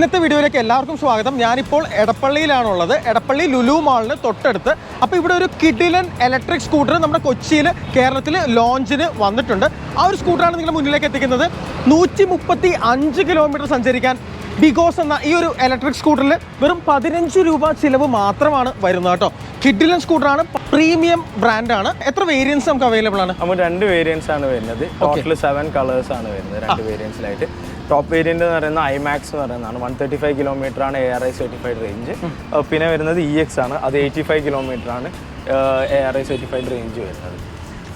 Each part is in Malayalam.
ഇന്നത്തെ വീഡിയോയിലേക്ക് എല്ലാവർക്കും സ്വാഗതം. ഞാനിപ്പോൾ എടപ്പള്ളിയിലാണുള്ളത്. എടപ്പള്ളി ലുലു മാളിന് തൊട്ടടുത്ത്. അപ്പോൾ ഇവിടെ ഒരു കിഡിലൻ ഇലക്ട്രിക് സ്കൂട്ടർ നമ്മുടെ കൊച്ചിയിൽ കേരളത്തിൽ ലോഞ്ചിന് വന്നിട്ടുണ്ട്. ആ ഒരു സ്കൂട്ടറാണ് നിങ്ങളുടെ മുന്നിലേക്ക് എത്തിക്കുന്നത്. നൂറ്റി മുപ്പത്തി അഞ്ച് കിലോമീറ്റർ സഞ്ചരിക്കാൻ ബിഗോസ് എന്ന ഈ ഒരു ഇലക്ട്രിക് സ്കൂട്ടറിൽ വെറും പതിനഞ്ച് രൂപ ചിലവ് മാത്രമാണ് വരുന്നത് കേട്ടോ. കിഡിലൻ സ്കൂട്ടറാണ് പ്രീമിയം ബ്രാൻഡാണ് എത്ര വേരിയൻസ് നമുക്ക് അവൈലബിൾ ആണ്? നമുക്ക് രണ്ട് വേരിയൻസ് ആണ് വരുന്നത്. ടോട്ടൽ സെവൻ കളേഴ്സ് ആണ് വരുന്നത് രണ്ട് വേരിയൻസിലായിട്ട് ടോപ്പ് വേരിയന്റ് എന്ന് പറയുന്നത് ഐമാക്സ് എന്ന് പറയുന്നതാണ്. വൺ തേർട്ടി ഫൈവ് കിലോമീറ്റർ ആണ് A R I certified range പിന്നെ വരുന്നത് ഇ എക്സ് ആണ്. അത് എയ്റ്റി ഫൈവ് കിലോമീറ്റർ ആണ് A R I certified range വരുന്നത്.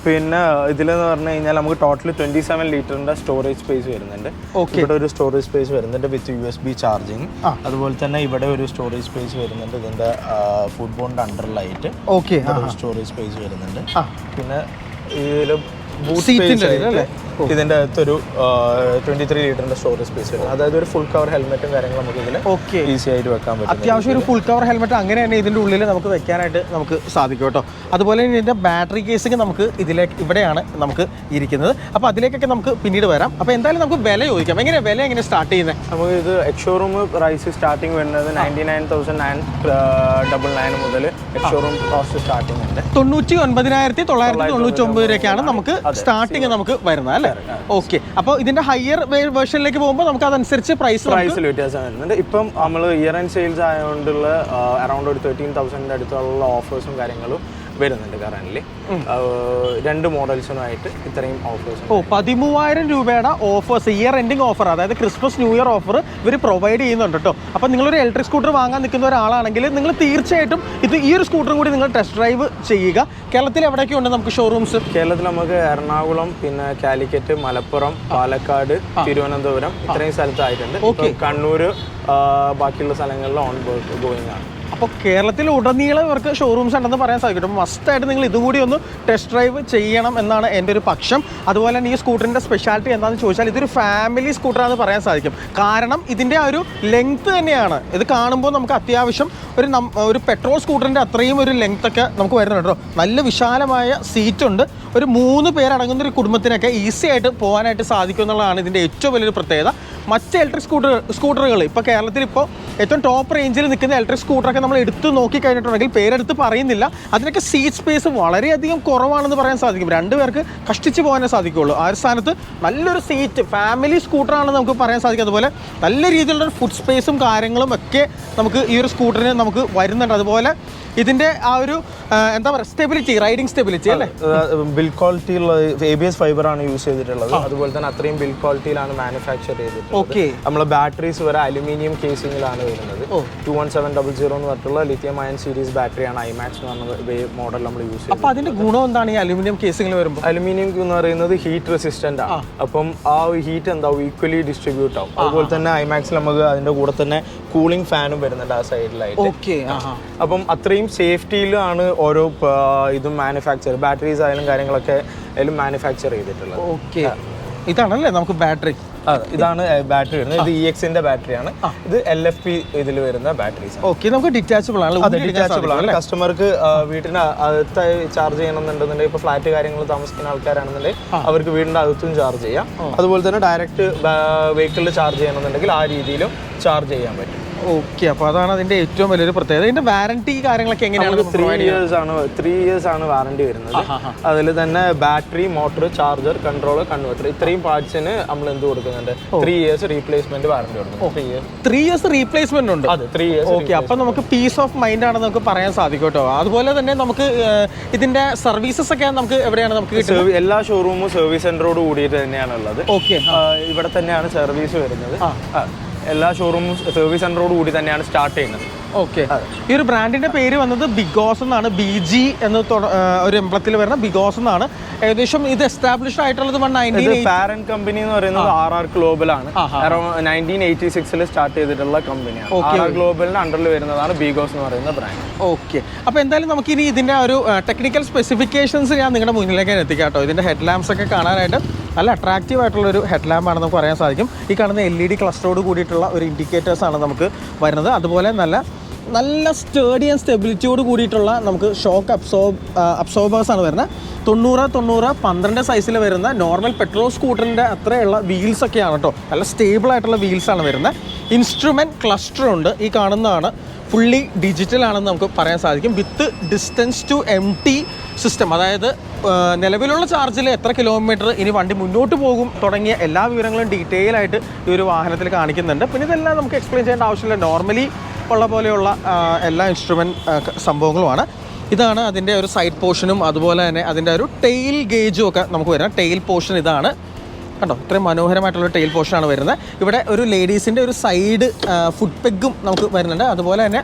പിന്നെ ഇതിലെന്ന് പറഞ്ഞു കഴിഞ്ഞാൽ നമുക്ക് ടോട്ടൽ ട്വന്റി സെവൻ ലിറ്ററിന്റെ സ്റ്റോറേജ് സ്പേസ് വരുന്നുണ്ട്. ഓക്കെ ഇവിടെ ഒരു സ്റ്റോറേജ് സ്പേസ് വരുന്നുണ്ട് with U S B charging അതുപോലെ തന്നെ ഇവിടെ ഒരു സ്റ്റോറേജ് സ്പേസ് വരുന്നുണ്ട് ഇതിന്റെ ഫുഡ് ബോണ്ട് അണ്ടറിലായിട്ട് ഓക്കെ സ്റ്റോറേജ് സ്പേസ് വരുന്നുണ്ട്. പിന്നെ ഇതിൽ ബൂട്ട് സ്പേസ്? ഇതിന്റെ അകത്തൊരു ട്വന്റി ത്രീ ലിറ്ററിന്റെ സ്റ്റോറേജ് സ്പേസ് വരും അതായത് ഒരു ഫുൾ കവർ ഹെൽമെറ്റും കാര്യങ്ങളും നമുക്ക് ഇതിൽ ഓക്കെ. ഈസി ആയിട്ട് വെക്കാൻ പറ്റും അത്യാവശ്യം ഒരു ഫുൾ കവർ ഹെൽമെറ്റ് അങ്ങനെ തന്നെ ഇതിന്റെ ഉള്ളിൽ നമുക്ക് വെക്കാനായിട്ട് നമുക്ക് സാധിക്കും കേട്ടോ. അതുപോലെ ഇതിന്റെ ബാറ്ററി കേസിങ് നമുക്ക് ഇതിലേക്ക് ഇവിടെയാണ് നമുക്ക് ഇരിക്കുന്നത്. അപ്പോൾ അതിലേക്കൊക്കെ നമുക്ക് പിന്നീട് വരാം. അപ്പോൾ എന്തായാലും നമുക്ക് വില ചോദിക്കാം. എങ്ങനെയാണ് വില എങ്ങനെ സ്റ്റാർട്ട് ചെയ്യുന്നത് നമുക്ക് ഇത് എക്സോറൂം പ്രൈസ് സ്റ്റാർട്ടിങ് വരുന്നത് ninety nine thousand nine double nine മുതൽ എക്സോറൂം കോസ്റ്റ് സ്റ്റാർട്ടിംഗ് ഉണ്ട്. തൊണ്ണൂറ്റി ഒൻപതിനായിരത്തി തൊള്ളായിരത്തി തൊണ്ണൂറ്റി ഒമ്പത് വരെയൊക്കെയാണ് നമുക്ക് സ്റ്റാർട്ടിങ് നമുക്ക് വരുന്നത് അല്ലേ? ഓക്കെ അപ്പോൾ ഇതിന്റെ ഹയർ വേർഷനിലേക്ക് പോകുമ്പോൾ നമുക്ക് അതനുസരിച്ച് പ്രൈസ് പ്രൈസിൽ വ്യത്യാസം വരുന്നുണ്ട്. ഇപ്പം നമ്മൾ ഇയർ ആൻഡ് സെയിൽസ് ആയതുകൊണ്ടുള്ള അറൗണ്ട് ഒരു തേർട്ടീൻ തൗസൻഡിന്റെ അടുത്തുള്ള ഓഫേഴ്സും കാര്യങ്ങളും വരുന്നുണ്ട് കറന്റ് രണ്ട് മോഡൽസിനുമായിട്ട് ഇത്രയും ഓഫേഴ്സ് ഓ പതിമൂവായിരം രൂപയുടെ ഓഫേഴ്സ് ഇയർ എൻഡിങ് ഓഫർ അതായത് ക്രിസ്മസ് ന്യൂ ഇയർ ഓഫർ ഇവർ പ്രൊവൈഡ് ചെയ്യുന്നുണ്ട് കേട്ടോ അപ്പോൾ നിങ്ങളൊരു ഇലക്ട്രിക് സ്കൂട്ടർ വാങ്ങാൻ നിൽക്കുന്ന ഒരാളാണെങ്കിൽ നിങ്ങൾ തീർച്ചയായിട്ടും ഇത് ഈ ഒരു സ്കൂട്ടറും കൂടി നിങ്ങൾ ടെസ്റ്റ് ഡ്രൈവ് ചെയ്യുക. കേരളത്തിൽ എവിടെയൊക്കെ ഉണ്ട് നമുക്ക് ഷോറൂംസ് കേരളത്തിൽ നമുക്ക് എറണാകുളം പിന്നെ കാലിക്കറ്റ് മലപ്പുറം പാലക്കാട് തിരുവനന്തപുരം ഇത്രയും സ്ഥലത്തായിട്ടുണ്ട്. കണ്ണൂർ ബാക്കിയുള്ള സ്ഥലങ്ങളിൽ ഓൺ ഗോയിങ് ആണ്. അപ്പോൾ കേരളത്തിൽ ഉടനീളം ഇവർക്ക് ഷോറൂംസ് ഉണ്ടെന്ന് പറയാൻ സാധിക്കും. അപ്പോൾ മസ്റ്റായിട്ട് നിങ്ങൾ ഇതുകൂടി ഒന്ന് ടെസ്റ്റ് ഡ്രൈവ് ചെയ്യണം എന്നാണ് എന്റെ ഒരു പക്ഷം. അതുപോലെ തന്നെ ഈ സ്കൂട്ടറിന്റെ സ്പെഷ്യാലിറ്റി എന്താണെന്ന് ചോദിച്ചാൽ ഇതൊരു ഫാമിലി സ്കൂട്ടറാണെന്ന് പറയാൻ സാധിക്കും. കാരണം ഇതിന്റെ ആ ഒരു ലെങ്ത് തന്നെയാണ്. ഇത് കാണുമ്പോൾ നമുക്ക് അത്യാവശ്യം ഒരു ഒരു പെട്രോൾ സ്കൂട്ടറിന്റെ അത്രയും ഒരു ലെങ്ത് ഒക്കെ നമുക്ക് വരുന്നുണ്ട് കേട്ടോ നല്ല വിശാലമായ സീറ്റ് ഉണ്ട്. ഒരു മൂന്ന് പേരടങ്ങുന്ന ഒരു കുടുംബത്തിനൊക്കെ ഈസി ആയിട്ട് പോകാനായിട്ട് സാധിക്കും എന്നുള്ളതാണ് ഇതിന്റെ ഏറ്റവും വലിയൊരു പ്രത്യേകത. മറ്റ് ഇലക്ട്രിക് സ്കൂട്ടർ സ്കൂട്ടറുകൾ ഇപ്പോൾ കേരളത്തിൽ ഇപ്പോൾ ഏറ്റവും ടോപ്പ് റേഞ്ചിൽ നിൽക്കുന്ന ഇലക്ട്രിക് സ്കൂട്ടറൊക്കെ നമ്മൾ എടുത്ത് നോക്കി കഴിഞ്ഞിട്ടുണ്ടെങ്കിൽ പേരെടുത്ത് പറയുന്നില്ല. അതിനൊക്കെ സീറ്റ് സ്പേസ് വളരെയധികം കുറവാണെന്ന് പറയാൻ സാധിക്കും. രണ്ട് പേർക്ക് കഷ്ടിച്ച് പോകാനേ സാധിക്കുകയുള്ളൂ. ആ ഒരു സ്ഥാനത്ത് നല്ലൊരു സീറ്റ് ഫാമിലി സ്കൂട്ടറാണെന്ന് നമുക്ക് പറയാൻ സാധിക്കും. അതുപോലെ നല്ല രീതിയിലുള്ള ഫുഡ് സ്പേസും കാര്യങ്ങളും ഒക്കെ നമുക്ക് ഈ ഒരു സ്കൂട്ടറിന് നമുക്ക് വരുന്നുണ്ട്. അതുപോലെ ഇതിന്റെ ആ ഒരു എന്താ പറയുക സ്റ്റെബിലിറ്റി റൈഡിംഗ് സ്റ്റെബിലിറ്റി അല്ലേ? ബിൽ ക്വാളിറ്റിയുള്ള എ ബി എസ് ഫൈബർ ആണ് യൂസ് ചെയ്തിട്ടുള്ളത്. അതുപോലെ തന്നെ അത്രയും ബിൽ ക്വാളിറ്റിയിലാണ് മാനുഫാക്ചർ ചെയ്തിട്ടുള്ളത്. ഓക്കെ നമ്മളെ ബാറ്ററീസ് വരെ അലുമിനിയം കേസിംഗിലാണ് വരുന്നത്. Two one seven double zero എന്ന് പറഞ്ഞിട്ടുള്ള ലിഥിയം അയൺ സീരീസ് ബാറ്ററിയാണ് ഐമാക്സ് എന്ന് പറഞ്ഞ മോഡൽ നമ്മൾ യൂസ് ചെയ്യുന്നത്. അപ്പോൾ അതിന്റെ ഗുണം എന്താണ് ഈ അലുമിനിയം കേസുകൾ വരുമ്പോൾ അലുമിനിയം എന്ന് പറയുന്നത് ഹീറ്റ് റെസിസ്റ്റന്റ് ആണ്. അപ്പം ആ ഹീറ്റ് എന്താവും? ഈക്വലി ഡിസ്ട്രിബ്യൂട്ട് ആവും. അതുപോലെ തന്നെ ഐമാക്സിൽ നമുക്ക് അതിന്റെ കൂടെ തന്നെ കൂളിംഗ് ഫാനും വരുന്നുണ്ട് ആ സൈഡിലായിട്ട് ഓക്കെ അപ്പം അത്രയും സേഫ്റ്റിയിലാണ് ഓരോ ഇതും മാനുഫാക്ചർ ബാറ്ററീസ് ആയാലും കാര്യങ്ങളൊക്കെ അതിലും മാനുഫാക്ചർ ചെയ്തിട്ടുള്ളത്. ഓക്കെ ഇതാണല്ലേ നമുക്ക് ബാറ്ററി ഇതാണ് ബാറ്ററി വരുന്നത്. ഇത് ഇ എക്സിന്റെ ബാറ്ററിയാണ് ഇത് എൽ എഫ് പി ഇതിൽ വരുന്ന ബാറ്ററീസ് ഓക്കെ നമുക്ക് ഡിറ്റാച്ചബിൾ ആണ്. ഡിറ്റാച്ചബിൾ ആണ്. കസ്റ്റമർക്ക് വീട്ടിന് അകത്ത് ചാർജ് ചെയ്യണമെന്നുണ്ടെന്നുണ്ടെങ്കിൽ ഇപ്പോൾ ഫ്ലാറ്റ് കാര്യങ്ങൾ താമസിക്കുന്ന ആൾക്കാരാണെന്നുണ്ടെങ്കിൽ അവർക്ക് വീടിന്റെ അകത്തും ചാർജ് ചെയ്യാം. അതുപോലെ തന്നെ ഡയറക്റ്റ് വെഹിക്കിളിൽ ചാർജ് ചെയ്യണമെന്നുണ്ടെങ്കിൽ ആ രീതിയിലും ചാർജ് ചെയ്യാൻ പറ്റും. ഓക്കെ അപ്പോൾ അതാണ് അതിന്റെ ഏറ്റവും വലിയൊരു പ്രത്യേകത. ഇതിന്റെ വാറണ്ടി കാര്യങ്ങളൊക്കെ എങ്ങനെയാണ് ത്രീ ഇയേഴ്സ് ആണ് ത്രീ ഇയേഴ്സ് ആണ് വാറണ്ടി വരുന്നത്. അതിൽ തന്നെ battery motor charger control converter ഇത്രയും പാർട്സിന് നമ്മൾ എന്ത് കൊടുക്കുന്നുണ്ട്? ത്രീ ഇയേഴ്സ് റീപ്ലേസ്മെന്റ് വാറണ്ടി കൊടുക്കുന്നു. ത്രീ ഇയേഴ്സ് റീപ്ലേസ്മെന്റ് ഉണ്ട്? അതെ ത്രീ ഇയേഴ്സ് ഓക്കെ അപ്പം നമുക്ക് പീസ് ഓഫ് മൈൻഡ് ആണ് നമുക്ക് പറയാൻ സാധിക്കും കേട്ടോ. അതുപോലെ തന്നെ നമുക്ക് ഇതിന്റെ സർവീസസ് ഒക്കെ നമുക്ക് എവിടെയാണ് നമുക്ക് എല്ലാ ഷോറൂമും സർവീസ് സെന്ററോട് കൂടിയിട്ട് തന്നെയാണ് ഉള്ളത് ഓക്കെ ഇവിടെ തന്നെയാണ് സർവീസ് വരുന്നത്. എല്ലാ ഷോറൂമും സർവീസ് സെന്ററോട് കൂടി തന്നെയാണ് സ്റ്റാർട്ട് ചെയ്യുന്നത്. ഓക്കെ ഈ ഒരു ബ്രാൻഡിന്റെ പേര് വന്നത് ബിഗോസ് എന്നാണ്. ബി ജി എന്ന് ഒരു എംപ്ലത്തിൽ വരുന്ന ബിഗോസ് എന്നാണ്. ഏകദേശം ഇത് എസ്റ്റാബ്ലിഷ് ആയിട്ടുള്ളത് പാരന്റ് കമ്പനി എന്ന് പറയുന്നത് ആർ ആർ ഗ്ലോബൽ ആണ്. നയന്റീൻ എയ്റ്റി സിക്സിൽ സ്റ്റാർട്ട് ചെയ്തിട്ടുള്ള കമ്പനിയാണ് ആർ ആർ ഗ്ലോബലിന്റെ അണ്ടറിൽ വരുന്നതാണ് ബിഗോസ് എന്ന് പറയുന്ന ബ്രാൻഡ് ഓക്കെ അപ്പോൾ എന്തായാലും നമുക്ക് ഇനി ഇതിന്റെ ഒരു ടെക്നിക്കൽ സ്പെസിഫിക്കേഷൻസ് ഞാൻ നിങ്ങളുടെ മുന്നിലേക്ക് എത്തിക്കാം കേട്ടോ ഇതിന്റെ ഹെഡ് ലാമ്പ്സ് ഒക്കെ കാണാനായിട്ട്. നല്ല അട്രാക്റ്റീവ് ആയിട്ടുള്ള ഒരു ഹെഡ് ലാമ്പാണ് നമുക്ക് പറയാൻ സാധിക്കും. ഈ കാണുന്ന എൽ ഇ ഡി ക്ലസ്റ്ററോട് കൂടിയിട്ടുള്ള ഒരു ഇൻഡിക്കേറ്റേഴ്സാണ് നമുക്ക് വരുന്നത്. അതുപോലെ നല്ല നല്ല സ്റ്റേഡി ആൻഡ് സ്റ്റെബിലിറ്റിയോട് കൂടിയിട്ടുള്ള നമുക്ക് ഷോക്ക് അബ്സോർബ് അബ്സോർബേഴ്സ് ആണ് വരുന്നത്. തൊണ്ണൂറ് തൊണ്ണൂറ് പന്ത്രണ്ട് സൈസിൽ വരുന്ന നോർമൽ പെട്രോൾ സ്കൂട്ടറിന്റെ അത്രയുള്ള വീൽസൊക്കെയാണ് കേട്ടോ നല്ല സ്റ്റേബിൾ ആയിട്ടുള്ള വീൽസ് ആണ് വരുന്നത്. ഇൻസ്ട്രുമെന്റ് ക്ലസ്റ്റർ ഉണ്ട്. ഈ കാണുന്നതാണ്. ഫുള്ളി ഡിജിറ്റൽ ആണെന്ന് നമുക്ക് പറയാൻ സാധിക്കും. With distance to empty system അതായത് നിലവിലുള്ള ചാർജിൽ എത്ര കിലോമീറ്റർ ഇനി വണ്ടി മുന്നോട്ട് പോകും തുടങ്ങിയ എല്ലാ വിവരങ്ങളും ഡീറ്റെയിൽ ആയിട്ട് ഈ ഒരു വാഹനത്തിൽ കാണിക്കുന്നുണ്ട്. പിന്നെ ഇതെല്ലാം നമുക്ക് എക്സ്പ്ലെയിൻ ചെയ്യേണ്ട ആവശ്യമില്ല. നോർമലി ഉള്ള പോലെയുള്ള എല്ലാ ഇൻസ്ട്രുമെന്റ് സംഭവങ്ങളുമാണ്. ഇതാണ് അതിന്റെ ഒരു സൈഡ് പോർഷനും അതുപോലെ തന്നെ അതിന്റെ ഒരു ടെയിൽ ഗേജും ഒക്കെ നമുക്ക് വരാം ടെയിൽ പോർഷൻ ഇതാണ്. കണ്ടോ? ഇത്രയും മനോഹരമായിട്ടുള്ള ടെയിൽ പോർഷനാണ് വരുന്നത്. ഇവിടെ ഒരു ലേഡീസിന്റെ ഒരു സൈഡ് ഫുഡ് പെഗും നമുക്ക് വരുന്നുണ്ട്. അതുപോലെ തന്നെ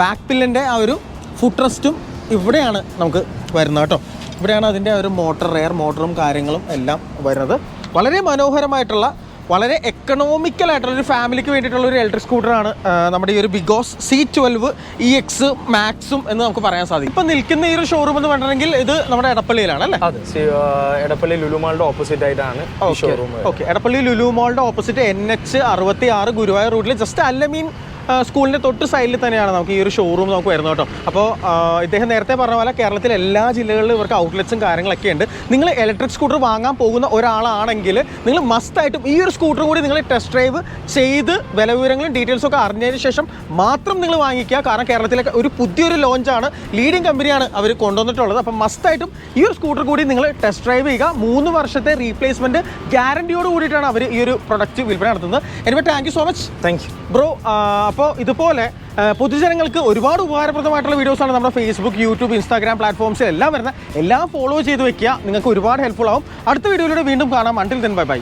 ബാക്ക് പില്ലിന്റെ ആ ഒരു ഫുഡ് റെസ്റ്റും ഇവിടെയാണ് നമുക്ക് വരുന്നത് കേട്ടോ. ഇവിടെയാണ് അതിന്റെ ഒരു മോട്ടർ എയർ മോട്ടറും കാര്യങ്ങളും എല്ലാം വരുന്നത്. വളരെ മനോഹരമായിട്ടുള്ള വളരെ എക്കണോമിക്കൽ ആയിട്ടുള്ള ഒരു ഫാമിലിക്ക് വേണ്ടിയിട്ടുള്ള ഒരു ഇലക്ട്രിക് സ്കൂട്ടറാണ് നമ്മുടെ ഈ ഒരു BGauss C twelve E X മാക്സും എന്ന് നമുക്ക് പറയാൻ സാധിക്കും. ഇപ്പം നിൽക്കുന്ന ഈ ഒരു ഷോറൂം എന്ന് പറഞ്ഞിട്ടുണ്ടെങ്കിൽ ഇത് നമ്മുടെ എടപ്പള്ളിയിലാണ് അല്ലേ? എടപ്പള്ളി ലുലുമാളുടെ ഓപ്പോസിറ്റ് ആയിട്ടാണ് ഷോറൂം ഓക്കെ എടപ്പള്ളി ലുലുമാളുടെ ഓപ്പോസിറ്റ് എൻ എച്ച് അറുപത്തി ആറ് ഗുരുവായൂർ റൂട്ടിൽ ജസ്റ്റ് അല്ലമീൻ ആ, സ്കൂളിന്റെ തൊട്ട് സൈഡിൽ തന്നെയാണ് നമുക്ക് ഈ ഒരു ഷോറൂം നമുക്ക് വരുന്നത് കേട്ടോ. അപ്പോൾ ഇദ്ദേഹം നേരത്തെ പറഞ്ഞ പോലെ കേരളത്തിലെ എല്ലാ ജില്ലകളിലും ഇവർക്ക് ഔട്ട്ലെറ്റ്സും കാര്യങ്ങളൊക്കെ ഉണ്ട്. നിങ്ങൾ ഇലക്ട്രിക് സ്കൂട്ടർ വാങ്ങാൻ പോകുന്ന ഒരാളാണെങ്കിൽ നിങ്ങൾ മസ്റ്റായിട്ടും ഈ ഒരു സ്കൂട്ടർ കൂടി നിങ്ങൾ ടെസ്റ്റ് ഡ്രൈവ് ചെയ്ത് വില വിവരങ്ങളും ഡീറ്റെയിൽസും ഒക്കെ അറിഞ്ഞതിന് ശേഷം മാത്രം നിങ്ങൾ വാങ്ങിക്കുക. കാരണം കേരളത്തിലെ ഒരു പുതിയൊരു ലോഞ്ചാണ് ലീഡിംഗ് കമ്പനിയാണ് അവർ കൊണ്ടുവന്നിട്ടുള്ളത്. അപ്പം മസ്റ്റായിട്ടും ഈ ഒരു സ്കൂട്ടർ കൂടി നിങ്ങൾ ടെസ്റ്റ് ഡ്രൈവ് ചെയ്യുക. മൂന്ന് വർഷത്തെ റീപ്ലേസ്മെന്റ് ഗ്യാരണ്ടിയോട് കൂടിയിട്ടാണ് അവർ ഈ ഒരു പ്രൊഡക്റ്റ് വിൽപ്പന നടത്തുന്നത്. Anyway thank you so much thank you bro അപ്പോൾ ഇതുപോലെ പൊതുജനങ്ങൾക്ക് ഒരുപാട് ഉപകാരപ്രദമായിട്ടുള്ള വീഡിയോസാണ് നമ്മുടെ ഫേസ്ബുക്ക് യൂട്യൂബ് ഇൻസ്റ്റാഗ്രാം പ്ലാറ്റ്ഫോംസിൽ എല്ലാം വരുന്നത്. എല്ലാം ഫോളോ ചെയ്ത് വെക്കുക. നിങ്ങൾക്ക് ഒരുപാട് ഹെൽപ്ഫുൾ ആവും. അടുത്ത വീഡിയോയിലൂടെ വീണ്ടും കാണാം. Until then bye bye